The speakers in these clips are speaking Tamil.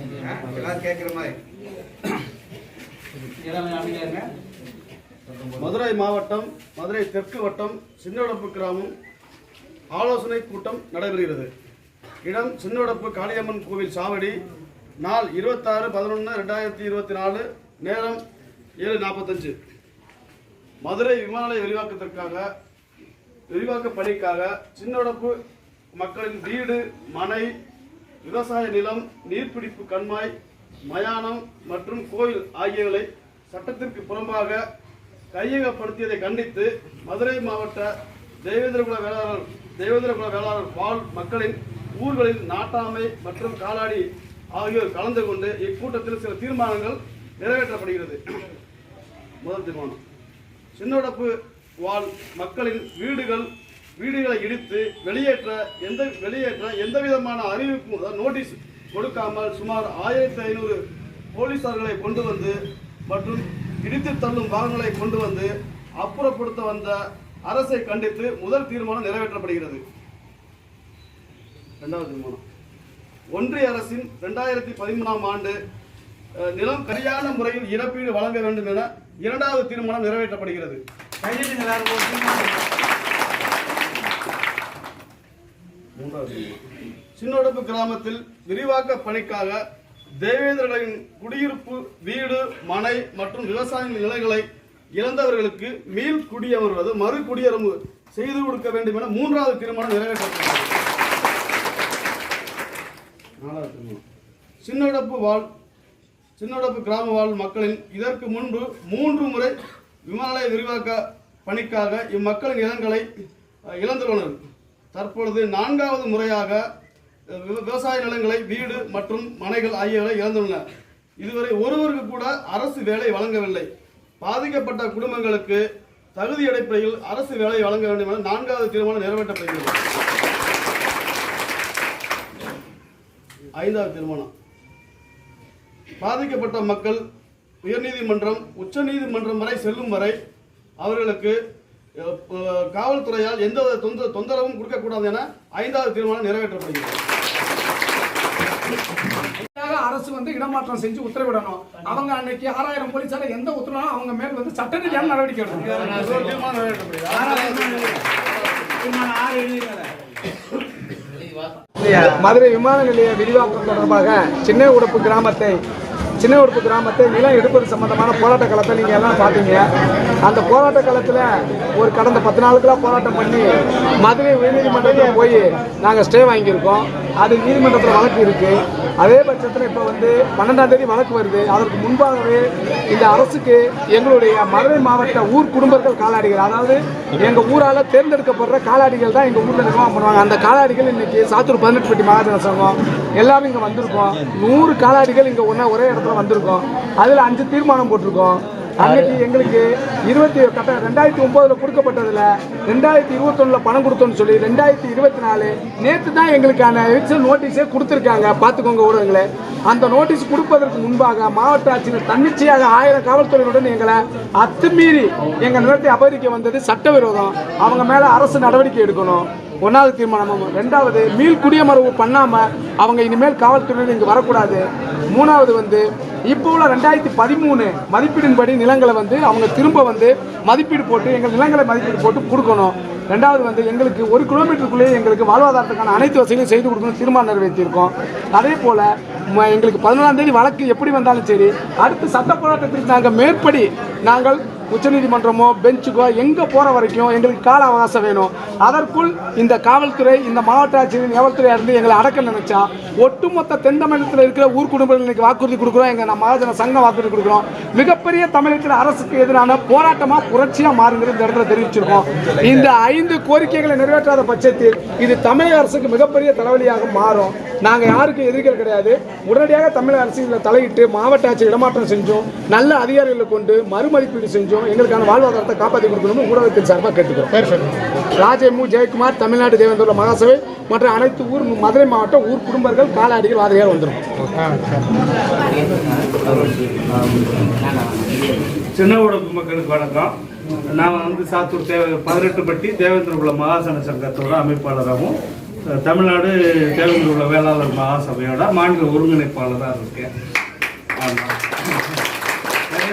எல்லாரும் கேட்குற மாதிரி. மதுரை மாவட்டம் மதுரை தெற்கு வட்டம் சின்னவடப்பு கிராமம் ஆலோசனை கூட்டம் நடைபெறுகிறது. இடம் சின்னவடப்பு காளியம்மன் கோவில் சாவடி நாள் இருபத்தாறு பதினொன்று ரெண்டாயிரத்தி இருபத்தி நாலு நேரம் ஏழு நாற்பத்தஞ்சு மதுரை விமான நிலைய விரிவாக்கத்திற்காக விரிவாக்க பணிக்காக சின்னவடப்பு மக்களின் வீடு மனை விவசாய நிலம் நீர்பிடிப்பு கண்மாய் மயானம் மற்றும் கோயில் ஆகியவை சட்டத்திற்கு புறம்பாக கையகப்படுத்தியதை கண்டித்து மதுரை மாவட்ட தேவேந்திரகுல வேளாளர் தேவேந்திரகுல வேளாளர் வாழ் மக்களின் ஊர்களில் நாட்டாமை மற்றும் காலாடி ஆகியோர் கலந்து கொண்டு இக்கூட்டத்தில் சில தீர்மானங்கள் நிறைவேற்றப்படுகிறது. முதல் தீர்மானம். சின்னோடப்பு வாழ் மக்களின் வீடுகள் வீடுகளை இடித்து வெளியேற்ற எந்த வெளியேற்ற எந்த விதமான அறிவிப்பும் நோட்டீஸ் கொடுக்காமல் சுமார் ஆயிரத்தி ஐநூறு போலீசார்களை கொண்டு வந்து மற்றும் இடித்து தள்ளும் பாகங்களை கொண்டு வந்து அப்புறப்படுத்த வந்த அரசை கண்டித்து முதல் தீர்மானம் நிறைவேற்றப்படுகிறது. இரண்டாவது தீர்மானம். ஒன்றிய அரசின் ரெண்டாயிரத்தி பதிமூணாம் ஆண்டு நிலம் சரியான முறையில் இழப்பீடு வழங்க வேண்டும் என இரண்டாவது தீர்மானம் நிறைவேற்றப்படுகிறது கையெழுத்துங்க எல்லாரும் ஒரு தீர்மானம். மூன்றாவது தீர்மானம். கிராமத்தில் விரிவாக்க பணிக்காக தேவேந்திரர்களின் குடியிருப்பு வீடு மனை மற்றும் விவசாய நிலைகளை இழந்தவர்களுக்கு மீள் குடியமர்வது மறு குடியரம்பு செய்து கொடுக்க வேண்டும் என மூன்றாவது தீர்மானம் நிறைவேற்றப்பட்டது. நாலாவது தீர்மானம். சின்னோடப்பு வாழ் சின்னடப்பு கிராம வாழ் மக்களின் இதற்கு முன்பு மூன்று முறை விமான நிலைய விரிவாக்க பணிக்காக இம்மக்களின் இடங்களை இழந்துள்ளனர். தற்பொழுது நான்காவது முறையாக விவ- விவசாய நிலங்களை வீடு மற்றும் மனைகள் ஆகியவை இழந்துள்ளனர் இதுவரை ஒருவருக்கு கூட அரசு வேலை வழங்கவில்லை. பாதிக்கப்பட்ட குடும்பங்களுக்கு தகுதி அடிப்படையில் அரசு வேலை வழங்க வேண்டும் என நான்காவது தீர்மானம் நிறைவேற்றப்படுகிறது. ஐந்தாவது தீர்மானம். பாதிக்கப்பட்ட மக்கள் உயர்நீதிமன்றம் உச்சநீதிமன்றம் வரை செல்லும் வரை அவர்களுக்கு காவல்துறையால் எந்த தொந்த தொந்தரவும் கொடுக்கக்கூடாது என ஐந்தாவது தீர்மானம் நிறைவேற்றப்படுகிறது. அரசு வந்து இடமாற்றம் செஞ்சு உத்தரவிடணும்? அவங்க அன்னைக்கு ஆறாயிரம் போலீஸார எந்த உத்தரவாலும் அவங்க மேல் வந்து சட்ட ரீதியான நடவடிக்கை எடுக்கணும். மதுரை விமான நிலைய விரிவாக்கம் தொடர்பாக சின்ன உடுப்பு கிராமத்தை சின்ன உடுப்பு கிராமத்தை நிலம் எடுப்பது சம்பந்தமான போராட்ட காலத்தை நீங்கள் எல்லாம் பார்த்தீங்க. அந்த போராட்ட காலத்தில் ஒரு கடந்த பத்து நாளுக்கெல்லாம் போராட்டம் பண்ணி மதுரை உயர்நீதிமன்றத்தில் போய் நாங்கள் ஸ்டே வாங்கியிருக்கோம். அது நீதிமன்றத்தில் வழக்கு இருக்குது அதே பட்சத்தில் இப்போ வந்து பன்னெண்டாம் தேதி வழக்கு வருது. அதற்கு முன்பாகவே இந்த அரசுக்கு எங்களுடைய மதுரை மாவட்ட ஊர் குடும்பங்கள் காலாடிகள் அதாவது எங்கள் ஊரால் தேர்ந்தெடுக்கப்படுற காலாடிகள் தான் எங்கள் ஊரில் நிர்வாகம் பண்ணுவாங்க. அந்த காலாடிகள் இன்னைக்கு சாத்தூர் பதினெட்டு பட்டி மகாஜன சங்கம் எல்லாமே இங்கே வந்திருக்கோம். நூறு காலாடிகள் இங்கே ஒன்றா ஒரே இடத்துல வந்திருக்கோம். அதில் அஞ்சு தீர்மானம் போட்டிருக்கோம். அன்னைக்கு எங்களுக்கு இருபத்தி கட்ட ரெண்டாயிரத்தி ஒன்பதுல கொடுக்கப்பட்டதுல ரெண்டாயிரத்தி இருபத்தொன்னுல பணம் கொடுத்தோம்னு சொல்லி ரெண்டாயிரத்தி இருபத்தி நாலு நேற்று தான் எங்களுக்கான எவிக்ஷன் நோட்டீஸே கொடுத்துருக்காங்க. பார்த்துக்கோங்க ஊடகங்களே. அந்த நோட்டீஸ் கொடுப்பதற்கு முன்பாக மாவட்ட ஆட்சியர் தன்னிச்சையாக ஆயிரம் காவல்துறையினுடன் எங்களை அத்துமீறி எங்கள் நிலத்தை அபகரிக்க வந்தது சட்டவிரோதம். அவங்க மேலே அரசு நடவடிக்கை எடுக்கணும். ஒன்றாவது தீர்மானமும் ரெண்டாவது மீள் குடியமர்வு பண்ணாமல் அவங்க இனிமேல் காவல்துறையினர் இங்கே வரக்கூடாது. மூணாவது வந்து இப்போ உள்ள ரெண்டாயிரத்தி பதிமூணு மதிப்பீடின்படி நிலங்களை வந்து அவங்க திரும்ப வந்து மதிப்பீடு போட்டு எங்கள் நிலங்களை மதிப்பீடு போட்டு கொடுக்கணும். ரெண்டாவது வந்து எங்களுக்கு ஒரு கிலோமீட்டருக்குள்ளேயே எங்களுக்கு வாழ்வாதாரத்துக்கான அனைத்து வசதியும் செய்து கொடுக்கணும் தீர்மானம் நிறைவேற்றியிருக்கோம். அதே போல் எங்களுக்கு பதினொன்றாம் தேதி வழக்கு எப்படி வந்தாலும் சரி அடுத்து சட்ட போராட்டத்திற்கு நாங்கள் மேற்படி நாங்கள் உச்சநீதிமன்றமோ பெஞ்சுக்கோ எங்கே போகிற வரைக்கும் எங்களுக்கு கால அவகாசம் வேணும். அதற்குள் இந்த காவல்துறை இந்த மாவட்ட ஆட்சியரின் காவல்துறையாக இருந்து எங்களை அடக்க நினைச்சா ஒட்டுமொத்த தென் தமிழகத்தில் இருக்கிற ஊர் குடும்பங்கள் இன்றைக்கி வாக்குறுதி கொடுக்குறோம். எங்கள் நம்ம மகாஜன சங்கம் வாக்குறுதி கொடுக்குறோம். மிகப்பெரிய தமிழகத்தில் அரசுக்கு எதிரான போராட்டமாக புரட்சியாக மாறுங்கிறது இந்த இடத்துல தெரிவிச்சிருக்கோம். இந்த ஐந்து கோரிக்கைகளை நிறைவேற்றாத பட்சத்தில் இது தமிழக அரசுக்கு மிகப்பெரிய தலைவலியாக மாறும். நாங்கள் யாருக்கும் எதிரிகள் கிடையாது. உடனடியாக தமிழக அரசு இதில் தலையிட்டு மாவட்ட ஆட்சி இடமாற்றம் செஞ்சோம். நல்ல அதிகாரிகளை கொண்டு மறுமதிப்பீடு செஞ்சோம். எங்களுக்கான வாழ்வாதாரத்தை காப்பாற்றி கொடுக்கணும்னு ஊடகத்தின் சார்பாக கேட்டுக்கிறோம் ராஜேமு ஜெயக்குமார் தமிழ்நாடு தேவேந்திர மகாசபை மற்றும் அனைத்து ஊர் மதுரை மாவட்ட ஊர் குடும்பங்கள் காலாடிகள் வாதிரியாக வந்துடும் சின்ன உடம்பு மக்களுக்கு வணக்கம். நான் வந்து சாத்தூர் தேவ பதினெட்டு பட்டி தேவேந்திரகுல மகாசன சங்கத்தோட அமைப்பாளராகவும் தமிழ்நாடு உள்ள வேளாளர் மகாசபையோட மாநில ஒருங்கிணைப்பாளராக இருக்கேன். ஆமாம்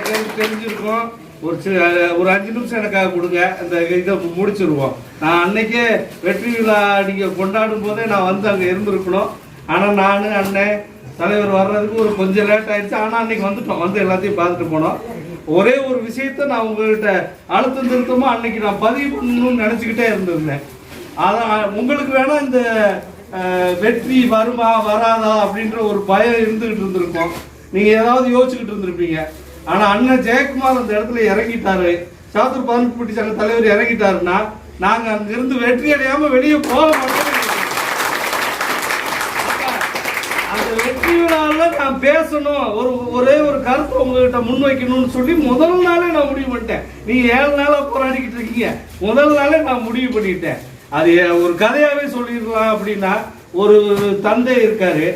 பேருக்கு தெரிஞ்சிருக்கும். ஒரு சில ஒரு அஞ்சு நிமிஷம் எனக்காக கொடுங்க. இந்த இதை முடிச்சிருவோம். நான் அன்னைக்கே வெற்றி விழா நீங்கள் கொண்டாடும் போதே நான் வந்து அங்கே இருந்திருக்கணும். ஆனால் நான் அண்ணன் தலைவர் வர்றதுக்கு ஒரு கொஞ்சம் லேட் ஆயிடுச்சு. ஆனால் அன்னைக்கு வந்துட்டோம். வந்து எல்லாத்தையும் பார்த்துட்டு போனோம். ஒரே ஒரு விஷயத்த நான் உங்கள்கிட்ட அழுத்தம் திருத்தமாக அன்னைக்கு நான் பதிவு பண்ணணும்னு நினச்சிக்கிட்டே இருந்திருந்தேன். அதான் உங்களுக்கு வேணால் இந்த வெற்றி வருமா வராதா அப்படின்ற ஒரு பயம் இருந்துகிட்டு இருந்திருக்கோம். நீங்கள் ஏதாவது யோசிச்சுக்கிட்டு இருந்திருப்பீங்க. ஆனா அண்ணன் ஜெயக்குமார் அந்த இடத்துல இறங்கிட்டாரு. சாத்தூர் பதினெட்டு சங்க தலைவர் இறங்கிட்டாருன்னா நாங்க அங்கிருந்து வெற்றி அடையாம வெளியே போக மாட்டோம். அந்த வெற்றி விழாவில் நான் பேசணும். ஒரு ஒரே ஒரு கருத்தை உங்ககிட்ட முன்வைக்கணும்னு சொல்லி முதல் நாளே நான் முடிவு பண்ணிட்டேன். நீங்க ஏழு நாளா போராடிக்கிட்டு இருக்கீங்க. முதல் நாளே நான் முடிவு பண்ணிட்டேன். அது ஒரு கதையாவே சொல்லிடலாம் அப்படின்னா ஒரு தந்தை இருக்காரு.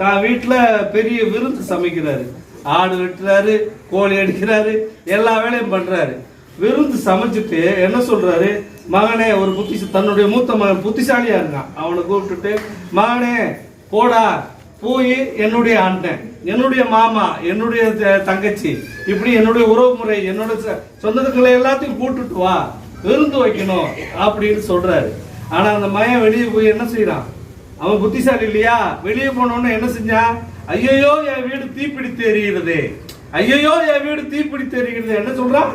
தான் வீட்டில் பெரிய விருந்து சமைக்கிறாரு. ஆடு வெட்டுறாரு கோழி அடிக்கிறாரு எல்லா வேலையும் பண்றாரு. விருந்து சமைச்சிட்டு என்ன சொல்றாரு? மகனே ஒரு புத்தி தன்னுடைய மூத்த மகன் புத்திசாலியா இருக்கான் அவனை கூப்பிட்டுட்டு மகனே போடா போய் என்னுடைய அண்ணன் என்னுடைய மாமா என்னுடைய தங்கச்சி இப்படி என்னுடைய உறவு முறை என்னோட ச- சொந்தத்துக்களை எல்லாத்தையும் கூட்டுட்டு வா விருந்து வைக்கணும் அப்படின்னு சொல்றாரு. ஆனா அந்த மகன் வெளியே போய் என்ன செய்யறான் அவன் புத்திசாலி இல்லையா? வெளியே போனோன்னு என்ன செஞ்சான்? ஐயையோ என் வீடு தீப்பிடித்து எரிகிறது. ஐயையோ என் வீடு தீப்பிடித்து எரிகிறது. என்ன சொல்றான்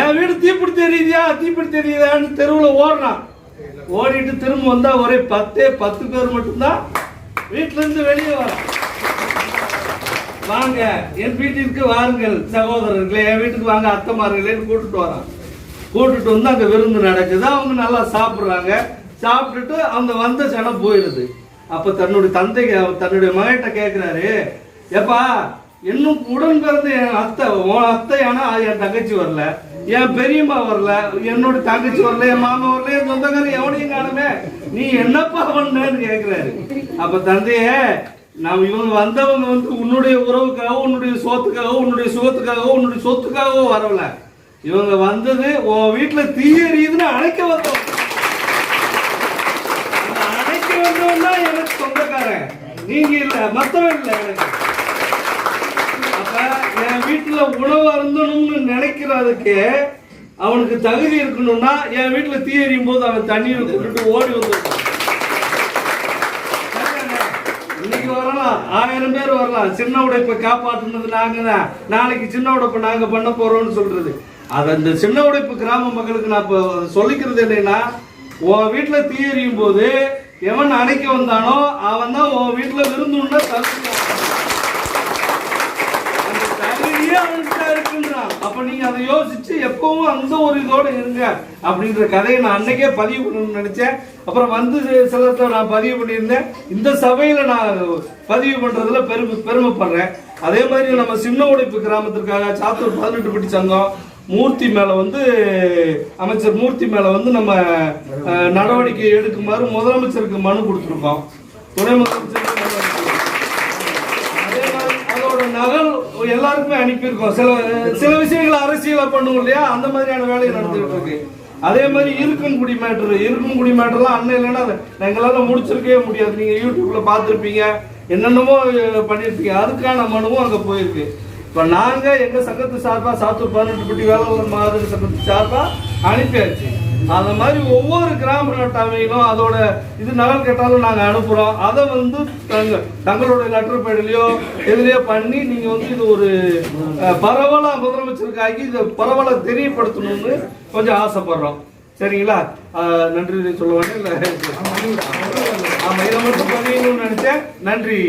என் வீடு தீப்பிடித்து எரியுதியா? தீப்பிடித்து எரியுதான்னு தெருவில் ஓடுறான். ஓடிட்டு திரும்ப வந்தா ஒரே பத்தே பத்து பேர் மட்டும்தான் வீட்டுல இருந்து வெளியே வரான். வாங்க என் வீட்டிற்கு வாருங்கள் சகோதரர்களே. என் வீட்டுக்கு வாங்க அத்தமார்களேன்னு கூட்டுட்டு வரான். கூட்டுட்டு வந்து அங்கே விருந்து நடக்குது. அவங்க நல்லா சாப்பிட்றாங்க. சாப்பிட்டுட்டு அந்த வந்த சனம் போயிடுது அப்ப தன்னுடைய தந்தை தன்னுடைய மகன்கிட்ட கேக்குறாரு ஏப்பா இன்னும் உடன் பிறந்த என் அத்தை உன் அத்தை ஆனா என் தங்கச்சி வரல. என் பெரியம்மா வரல. என்னோட தங்கச்சி வரல என் மாமா வரல என் சொந்தக்காரன் எவனையும் காணுமே. நீ என்னப்பா பண்ணேன்னு கேக்குறாரு. அப்ப தந்தையே நாம் இவங்க வந்தவங்க வந்து உன்னுடைய உறவுக்காக உன்னுடைய சோத்துக்காக உன்னுடைய சுகத்துக்காக உன்னுடைய சொத்துக்காகவோ வரல. இவங்க வந்தது உன் வீட்டுல தீயறியுதுன்னு அழைக்க அணைக்க வந்தோம் அந்த அணைக்க தான் எனக்கு சொந்தக்காரன். நீங்க இல்ல மத்தவன் இல்ல எனக்கு. அப்ப என் வீட்டுல உணவு அருந்தணும்னு நினைக்கிறதுக்கு அவனுக்கு தகுதி இருக்கணும்னா என் வீட்டுல தீ எறியும் போது அவன் தண்ணீர் கூப்பிட்டு ஓடி வந்துருக்கான் இன்னைக்கு வரலாம் ஆயிரம் பேர் வரலாம். சின்ன உடைப்பை காப்பாற்றுனது நாங்க தான். நாளைக்கு சின்ன உடைப்பை நாங்க பண்ண போறோம்னு சொல்றது. அது அந்த சின்ன உடைப்பு கிராம மக்களுக்கு நான் இப்போ சொல்லிக்கிறது என்னன்னா உன் வீட்டுல தீ எறியும் போது எவன் அணைக்க வந்தானோ அவன் தான் உன் வீட்டுல விருந்துண்டா தகுதி அந்த தகுதியே அவன்கிட்ட இருக்குன்றான். அப்ப நீங்க அதை யோசிச்சு எப்பவும் அந்த ஒரு இதோட இருங்க அப்படின்ற கதையை நான் அன்னைக்கே பதிவு பண்ணணும்னு நினைச்சேன். அப்புறம் வந்து சிலத்தை நான் பதிவு பண்ணியிருந்தேன். இந்த சபையில நான் பதிவு பண்றதுல பெருமை பெருமைப்படுறேன். அதே மாதிரி நம்ம சின்ன உடைப்பு கிராமத்திற்காக சாத்தூர் பதினெட்டு பட்டி சங்கம் மூர்த்தி மேலே வந்து அமைச்சர் மூர்த்தி மேல வந்து நம்ம அஹ், நடவடிக்கை எடுக்குமாறு முதலமைச்சருக்கு மனு கொடுத்துருக்கோம். துணை முதலமைச்சருக்கு அதே மாதிரி அதோட நகல் எல்லாருக்குமே அனுப்பியிருக்கோம். சில சில விஷயங்கள் அரசியலாக பண்ணுவோம் இல்லையா? அந்த மாதிரியான வேலையை நடந்துகிட்டு இருக்கு. அதே மாதிரி இருக்கன்குடி மேட்ரு இருக்கன்குடி மேட்டர்லாம் அண்ணன் இல்லைன்னா எங்களால் முடிச்சிருக்கவே முடியாது. நீங்கள் யூடியூப்பில் பார்த்துருப்பீங்க. என்னென்னமோ பண்ணியிருப்பீங்க அதுக்கான மனுவும் அங்கே போயிருக்கு. இப்போ நாங்கள் எங்கள் சங்கத்து சார்பாக சாத்தூர் பதினெட்டு பட்டி வேளாண் மாதிரி சங்கத்து சார்பாக அனுப்பியாச்சு. அந்த மாதிரி ஒவ்வொரு கிராம நாட்டாமையிலும் அதோட இது நலன் கேட்டாலும் நாங்கள் அனுப்புகிறோம் அதை வந்து தங்க தங்களுடைய லெட்டர் பேடிலையோ எதுலையோ பண்ணி நீங்கள் வந்து இது ஒரு பரவலாக முதலமைச்சருக்காகி இதை பரவலாக தெரியப்படுத்தணும்னு கொஞ்சம் ஆசைப்படுறோம். சரிங்களா? நன்றி சொல்லுவாங்க இல்லை ஆமாம் இதை மட்டும் பதியணும்னு நினச்சேன். நன்றி.